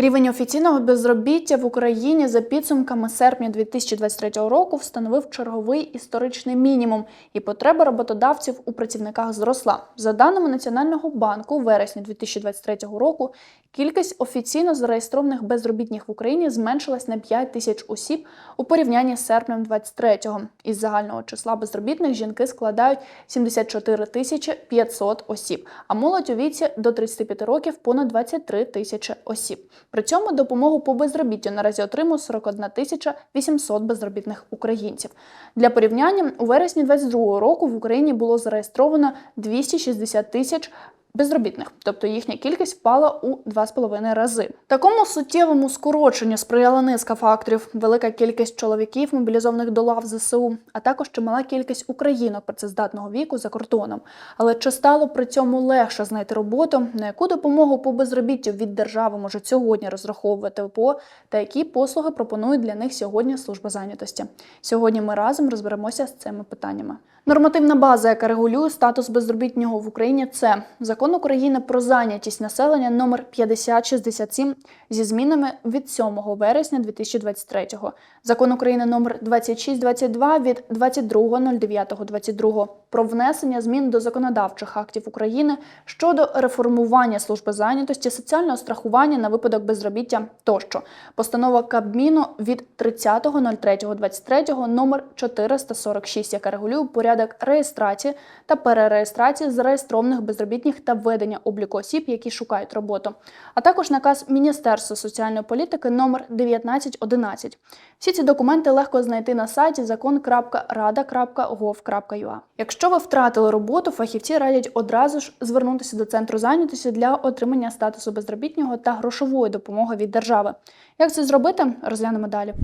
Рівень офіційного безробіття в Україні за підсумками серпня 2023 року встановив черговий історичний мінімум, і потреба роботодавців у працівниках зросла. За даними Національного банку, у вересні 2023 року кількість офіційно зареєстрованих безробітних в Україні зменшилась на 5 тисяч осіб у порівнянні з серпнем 2023-го. Із загального числа безробітних жінки складають 74 тисячі 500 осіб, а молодь у віці до 35 років понад 23 тисячі осіб. При цьому допомогу по безробіттю наразі отримує 41 тисяча 800 безробітних українців. Для порівняння у вересні 2022 року в Україні було зареєстровано 260 тисяч безробітних, тобто їхня кількість впала у 2,5 рази. Такому суттєвому скороченню сприяла низка факторів: велика кількість чоловіків, мобілізованих до лав ЗСУ, а також чимала кількість українок працездатного віку за кордоном. Але чи стало при цьому легше знайти роботу, на яку допомогу по безробіттю від держави може сьогодні розраховувати ВПО, та які послуги пропонують для них сьогодні служба зайнятості? Сьогодні ми разом розберемося з цими питаннями. Нормативна база, яка регулює статус безробітнього в Україні, це закон України про зайнятість населення номер 5067 зі змінами від 7 вересня 2023, закон України номер 2622 від 22.09.22 про внесення змін до законодавчих актів України щодо реформування служби зайнятості, соціального страхування на випадок безробіття тощо. Постанова Кабміну від 30.03.23 номер 446, яка регулює порядок реєстрації та перереєстрації зареєстрованих безробітних та введення обліку осіб, які шукають роботу, а також наказ Міністерства соціальної політики номер 1911. Всі ці документи легко знайти на сайті закон.рада.gov.ua. Якщо ви втратили роботу, фахівці радять одразу ж звернутися до центру зайнятості для отримання статусу безробітнього та грошової допомоги від держави. Як це зробити, розглянемо далі.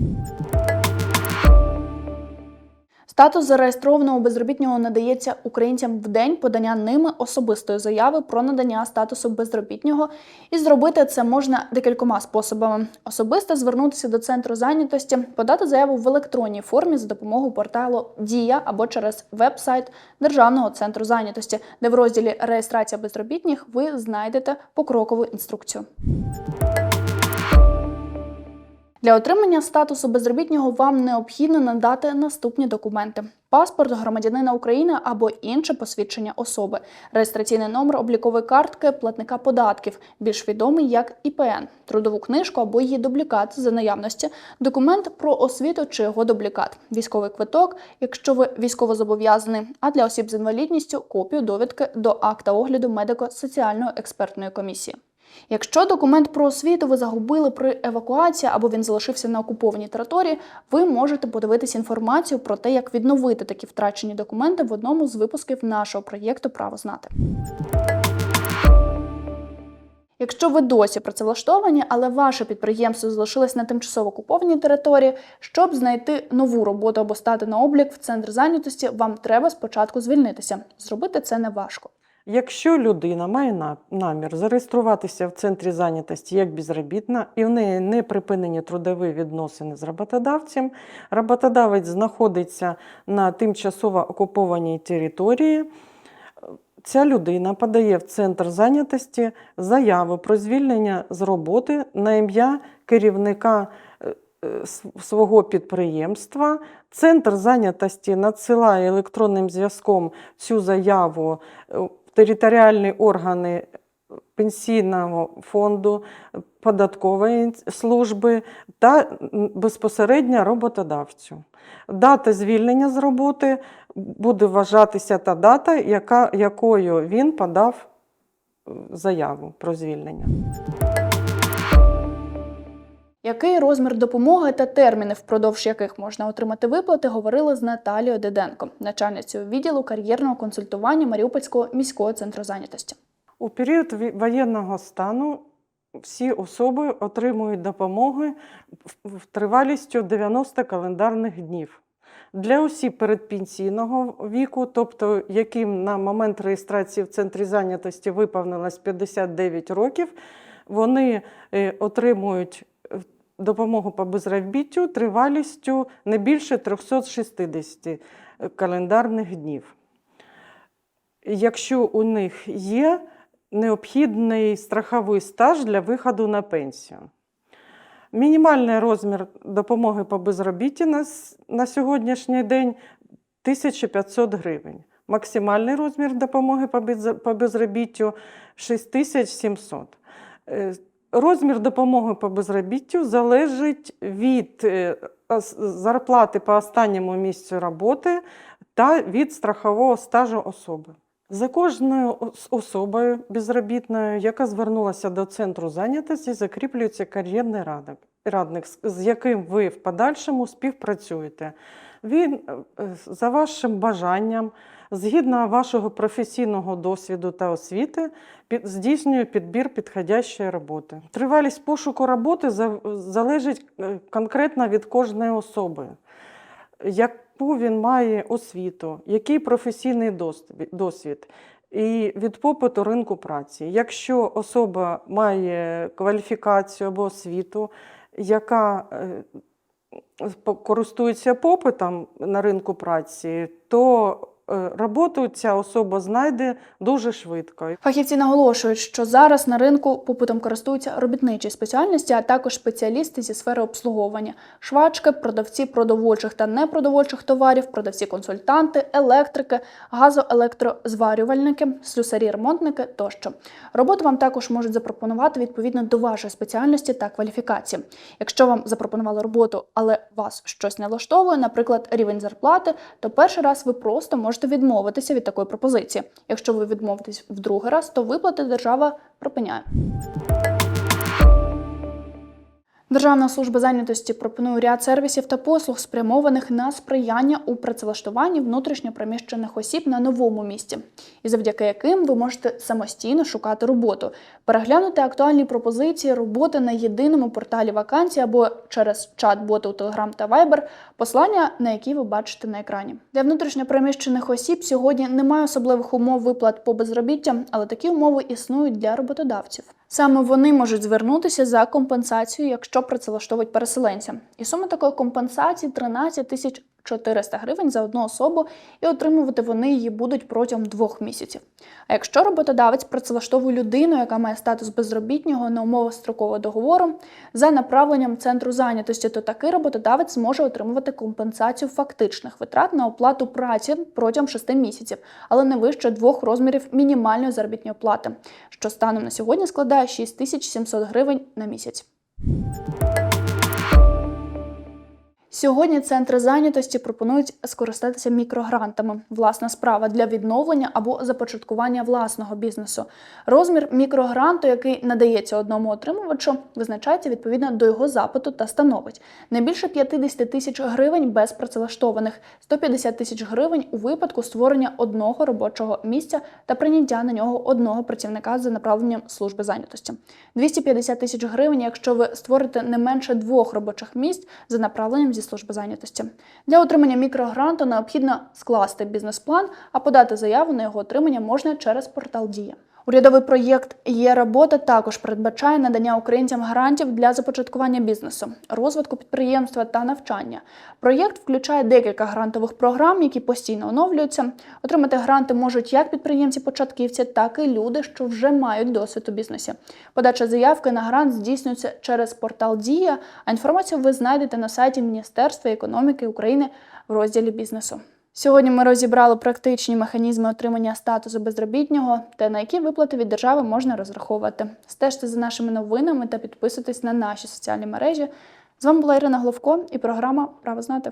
Статус зареєстрованого безробітнього надається українцям в день подання ними особистої заяви про надання статусу безробітнього, і зробити це можна декількома способами: особисто звернутися до центру зайнятості, подати заяву в електронній формі за допомогою порталу Дія або через веб-сайт Державного центру зайнятості, де в розділі Реєстрація безробітних ви знайдете покрокову інструкцію. Для отримання статусу безробітнього вам необхідно надати наступні документи: паспорт громадянина України або інше посвідчення особи, реєстраційний номер облікової картки платника податків, більш відомий як ІПН, трудову книжку або її дублікат за наявності, документ про освіту чи його дублікат, військовий квиток, якщо ви військовозобов'язаний, а для осіб з інвалідністю копію довідки до акта огляду медико-соціальної експертної комісії. Якщо документ про освіту ви загубили при евакуації або він залишився на окупованій території, ви можете подивитись інформацію про те, як відновити такі втрачені документи в одному з випусків нашого проєкту Право знати. Якщо ви досі працевлаштовані, але ваше підприємство залишилось на тимчасово окупованій території, щоб знайти нову роботу або стати на облік в центр зайнятості, вам треба спочатку звільнитися. Зробити це не важко. Якщо людина має намір зареєструватися в центрі зайнятості як безробітна, і в неї не припинені трудові відносини з роботодавцем, роботодавець знаходиться на тимчасово окупованій території, ця людина подає в центр зайнятості заяву про звільнення з роботи на ім'я керівника е, е, свого підприємства. Центр зайнятості надсилає електронним зв'язком цю заяву е, територіальні органи пенсійного фонду, податкової служби та безпосередньо роботодавцю. Дата звільнення з роботи буде вважатися та дата, яка, якою він подав е, заяву про звільнення. Який розмір допомоги та терміни, впродовж яких можна отримати виплати, говорили з Наталією Деденко, начальницею відділу кар'єрного консультування Маріупольського міського центру зайнятості. У період воєнного стану всі особи отримують допомоги в- тривалістю 90 календарних днів. Для осіб передпенсійного віку, тобто яким на момент реєстрації в центрі зайнятості виповнилось 59 років, вони е, отримують допомогу по безробіттю тривалістю не більше 360 календарних днів. Якщо у них є необхідний страховий стаж для виходу на пенсію. Мінімальний розмір допомоги по безробітті на, на сьогоднішній день 1500 гривень. Максимальний розмір допомоги по безробіттю 6700. Розмір допомоги по безробіттю залежить від е, зарплати по останньому місцю роботи та від страхового стажу особи. За кожною особою безробітною, яка звернулася до центру зайнятості, закріплюється кар'єрний радник, з яким ви в подальшому співпрацюєте. Він е, е, за вашим бажанням, згідно вашого професійного досвіду та освіти, здійснює підбір підходящої роботи. Тривалість пошуку роботи за- залежить е, конкретно від кожної особи яку він має освіту, який професійний досвід- досвід і від попиту ринку праці. Якщо особа має кваліфікацію або освіту, яка користується попитом на ринку праці, то роботу ця особа знайде дуже швидко. Фахівці наголошують, що зараз на ринку попитом користуються робітничі спеціальності, а також спеціалісти зі сфери обслуговування, швачки, продавці продовольчих та непродовольчих товарів, продавці-консультанти, електрики, газоелектрозварювальники, слюсарі-ремонтники тощо. Роботу вам також можуть запропонувати відповідно до вашої спеціальності та кваліфікації. Якщо вам запропонували роботу, але вас щось не влаштовує, наприклад, рівень зарплати, то перший раз ви просто можете відмовитися від такої пропозиції. Якщо ви відмовитесь в другий раз, то виплати держава припиняє. Державна служба зайнятості пропонує ряд сервісів та послуг, спрямованих на сприяння у працевлаштуванні внутрішньоприміщених осіб на новому місці, і завдяки яким ви можете самостійно шукати роботу, переглянути актуальні пропозиції роботи на єдиному порталі вакансій або через чат-боти у Telegram та Viber, послання на які ви бачите на екрані. Для внутрішньопереміщених осіб сьогодні немає особливих умов виплат по безробіття, але такі умови існують для роботодавців. Саме вони можуть звернутися за компенсацією, якщо працевлаштовують переселенця. І сума такої компенсації 13 тисяч 400 гривень за одну особу, і отримувати вони її будуть протягом двох місяців. А якщо роботодавець працевлаштовує людину, яка має статус безробітнього на умовах строкового договору, за направленням центру зайнятості, то такий роботодавець зможе отримувати компенсацію фактичних витрат на оплату праці протягом 6 місяців, але не вище двох розмірів мінімальної заробітної плати, що станом на сьогодні складає 6700 гривень на місяць. Сьогодні центри зайнятості пропонують скористатися мікрогрантами. Власна справа для відновлення або започаткування власного бізнесу. Розмір мікрогранту, який надається одному отримувачу, визначається відповідно до його запиту та становить не більше 50 тисяч гривень без працевлаштованих, 150 тисяч гривень у випадку створення одного робочого місця та прийняття на нього одного працівника за направленням служби зайнятості. 250 тисяч гривень, якщо ви створите не менше двох робочих місць за направленням зі служби зайнятості. Для отримання мікрогранту необхідно скласти бізнес-план, а подати заяву на його отримання можна через портал Дія. Урядовий проєкт Є робота також передбачає надання українцям гарантів для започаткування бізнесу, розвитку підприємства та навчання. Проєкт включає декілька грантових програм, які постійно оновлюються. Отримати гранти можуть як підприємці-початківці, так і люди, що вже мають досвід у бізнесі. Подача заявки на грант здійснюється через портал Дія, а інформацію ви знайдете на сайті Міністерства економіки України в розділі бізнесу. Сьогодні ми розібрали практичні механізми отримання статусу безробітнього та на які виплати від держави можна розраховувати. Стежте за нашими новинами та підписуйтесь на наші соціальні мережі. З вами була Ірина Головко і програма Право знати.